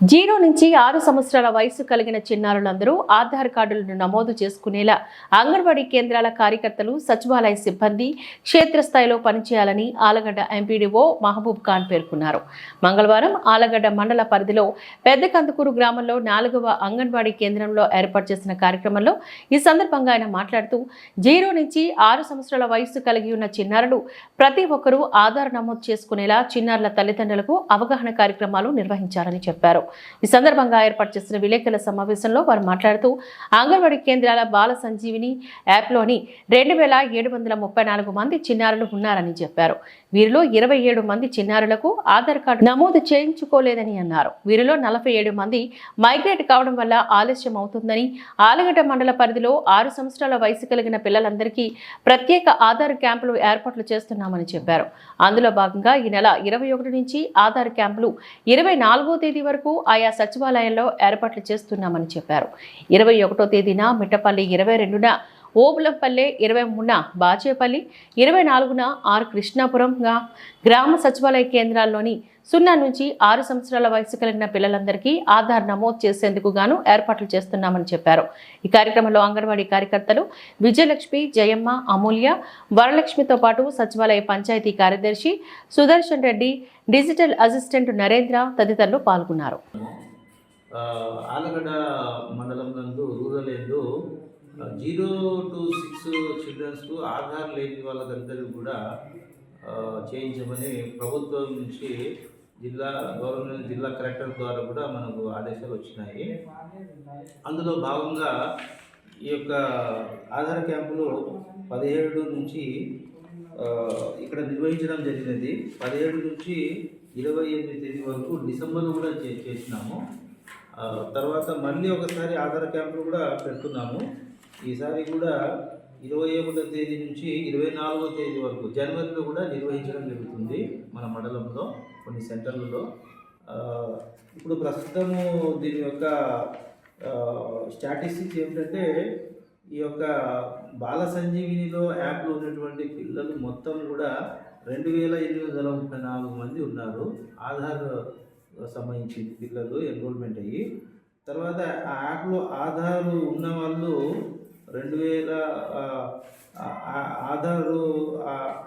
Zero నుంచి ఆరు సంవత్సరాల వయసు కలిగిన చిన్నారులందరూ ఆధార్ కార్డులను నమోదు చేసుకునేలా అంగన్వాడీ కేంద్రాల కార్యకర్తలు సచివాలయ సిబ్బంది క్షేత్రస్థాయిలో పనిచేయాలని ఆలగడ్డ ఎంపీడీఓ మహబూబ్ ఖాన్ పేర్కొన్నారు. మంగళవారం ఆలగడ్డ మండల పరిధిలో పెద్ద కందుకూరు గ్రామంలో నాలుగవ అంగన్వాడీ కేంద్రంలో ఏర్పాటు చేసిన కార్యక్రమంలో ఈ సందర్భంగా ఆయన మాట్లాడుతూ జీరో నుంచి ఆరు సంవత్సరాల వయసు కలిగి ఉన్న చిన్నారులు ప్రతి ఒక్కరూ ఆధార్ నమోదు చేసుకునేలా చిన్నారుల తల్లిదండ్రులకు అవగాహన కార్యక్రమాలు నిర్వహించారని చెప్పారు. ఈ సందర్భంగా ఏర్పాటు చేసిన విలేకరుల సమావేశంలో వారు మాట్లాడుతూ అంగన్వాడీ కేంద్రాల బాల సంజీవిని యాప్లోని రెండు వేల ఏడు వందల ముప్పై నాలుగు మంది చిన్నారులు ఉన్నారని చెప్పారు. వీరిలో ఇరవై ఏడు మంది చిన్నారులకు ఆధార్ కార్డు నమోదు చేయించుకోలేదని అన్నారు. వీరిలో నలభై ఏడు మంది మైగ్రేట్ కావడం వల్ల ఆలస్యం అవుతుందని ఆలగడ్డ మండల పరిధిలో ఆరు సంవత్సరాల వయసు కలిగిన పిల్లలందరికీ ప్రత్యేక ఆధార్ క్యాంపులు ఏర్పాట్లు చేస్తున్నామని చెప్పారు. అందులో భాగంగా ఈ నెల ఇరవై ఒకటి నుంచి ఆధార్ క్యాంపులు ఇరవై నాలుగో తేదీ వరకు ఆయా సచివాలయాల్లో ఏర్పాట్లు చేస్తున్నామని చెప్పారు. ఇరవై ఒకటో తేదీన మిట్టపల్లి ఇరవై రెండున ఓబులంపల్లె ఇరవై మూడున బాచేపల్లి ఇరవై నాలుగున ఆర్ కృష్ణాపురంగా గ్రామ సచివాలయ కేంద్రాల్లోని సున్నా నుంచి ఆరు సంవత్సరాల వయసు కలిగిన పిల్లలందరికీ ఆధార్ నమోదు చేసేందుకు గాను ఏర్పాట్లు చేస్తున్నామని చెప్పారు. ఈ కార్యక్రమంలో అంగన్వాడీ కార్యకర్తలు విజయలక్ష్మి జయమ్మ అమూల్య వరలక్ష్మితో పాటు సచివాలయ పంచాయతీ కార్యదర్శి సుదర్శన్ రెడ్డి డిజిటల్ అసిస్టెంట్ నరేంద్ర తదితరులు పాల్గొన్నారు. ఆలగడ్డ మండలం నందు రూరల్ ఎందు జీరో టు సిక్స్ చిల్డ్రన్స్కు ఆధార్ లేని వాళ్ళకందరూ కూడా చేయించమని ప్రభుత్వం నుంచి జిల్లా గవర్నమెంట్ జిల్లా కలెక్టర్ ద్వారా కూడా మనకు ఆదేశాలు వచ్చినాయి. అందులో భాగంగా ఈ యొక్క ఆధార్ క్యాంపులు పదిహేడు నుంచి ఇక్కడ నిర్వహించడం జరిగినది. పదిహేడు నుంచి ఇరవై ఎనిమిది తేదీ వరకు డిసెంబర్లో కూడా చే చేసినాము. తర్వాత మళ్ళీ ఒకసారి ఆధార్ క్యాంపులు కూడా పెడుతున్నాము. ఈసారి కూడా ఇరవై ఒకటో తేదీ నుంచి ఇరవై నాలుగో తేదీ వరకు జనవరిలో కూడా నిర్వహించడం జరుగుతుంది మన మండలంలో కొన్ని సెంటర్లలో. ఇప్పుడు ప్రస్తుతము దీని యొక్క స్టాటిస్టిక్స్ ఏమిటంటే ఈ యొక్క బాల సంజీవినిలో యాప్లో ఉన్నటువంటి పిల్లలు మొత్తం కూడా రెండు వేల ఎనిమిది వందల ముప్పై నాలుగు మంది ఉన్నారు. ఆధార్ సంబంధించి పిల్లలు ఎన్రోల్మెంట్ అయ్యి. తర్వాత ఆ యాప్లో ఆధార్ ఉన్న వాళ్ళు రెండు వేల ఆధార్ ఆధారు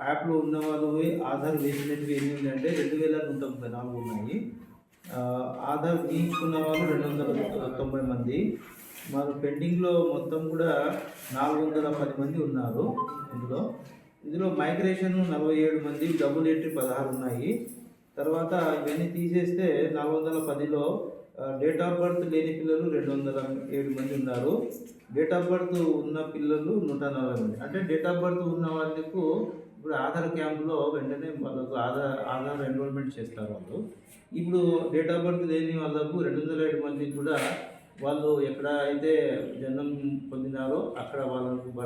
యాప్లో ఉన్న వాళ్ళు ఆధార్ వేసినట్టు ఎన్ని ఉందంటే రెండు వేల నూట ముప్పై నాలుగు ఉన్నాయి. ఆధార్ తీయించుకున్న వాళ్ళు రెండు వందల తొంభై మంది. మరి పెండింగ్లో మొత్తం కూడా నాలుగు వందల పది మంది ఉన్నారు ఇందులో. ఇందులో మైగ్రేషన్ నలభై ఏడు మంది డబుల్ ఎంట్రీ పదహారు ఉన్నాయి. తర్వాత ఇవన్నీ తీసేస్తే నాలుగు వందల పదిలో డేట్ ఆఫ్ బర్త్ లేని పిల్లలు రెండు వందల ఏడు మంది ఉన్నారు. డేట్ ఆఫ్ బర్త్ ఉన్న పిల్లలు నూట నలభై మంది. అంటే డేట్ ఆఫ్ బర్త్ ఉన్న వాళ్ళకు ఇప్పుడు ఆధార్ క్యాంపులో వెంటనే వాళ్ళకు ఆధార్ ఆధార్ ఎన్రోల్మెంట్ చేస్తారు వాళ్ళు. ఇప్పుడు డేట్ ఆఫ్ బర్త్ లేని వాళ్ళకు రెండు వందల ఏడు మందికి కూడా వాళ్ళు ఎక్కడ అయితే జన్మం పొందినారో అక్కడ వాళ్ళకు